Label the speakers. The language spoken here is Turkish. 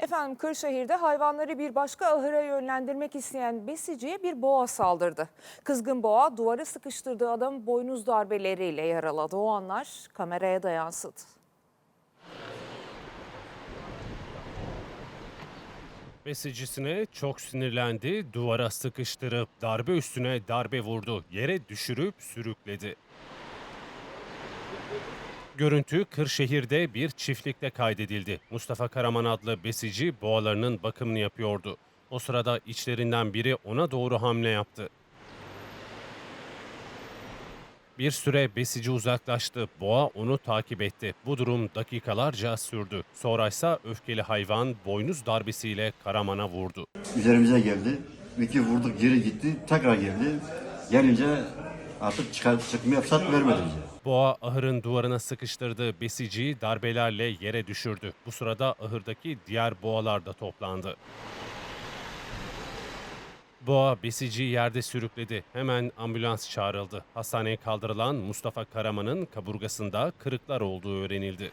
Speaker 1: Efendim Kırşehir'de hayvanları bir başka ahıra yönlendirmek isteyen besiciye bir boğa saldırdı. Kızgın boğa duvarı sıkıştırdığı adamı boynuz darbeleriyle yaraladı. O anlar kameraya da yansıdı.
Speaker 2: Besicisine çok sinirlendi, duvara sıkıştırıp darbe üstüne darbe vurdu, yere düşürüp sürükledi. Görüntü Kırşehir'de bir çiftlikte kaydedildi. Mustafa Karaman adlı besici boğalarının bakımını yapıyordu. O sırada içlerinden biri ona doğru hamle yaptı. Bir süre besici uzaklaştı. Boğa onu takip etti. Bu durum dakikalarca sürdü. Sonraysa öfkeli hayvan boynuz darbesiyle Karaman'a vurdu.
Speaker 3: üzerimize geldi. İki vurduk geri gitti. Tekrar geldi. Gelince artık çıkar, çıkmaya fırsat vermedi.
Speaker 2: Boğa ahırın duvarına sıkıştırdığı besiciyi darbelerle yere düşürdü. Bu sırada ahırdaki diğer boğalar da toplandı. Boğa besiciyi yerde sürükledi. Hemen ambulans çağrıldı. Hastaneye kaldırılan Mustafa Karaman'ın kaburgasında kırıklar olduğu öğrenildi.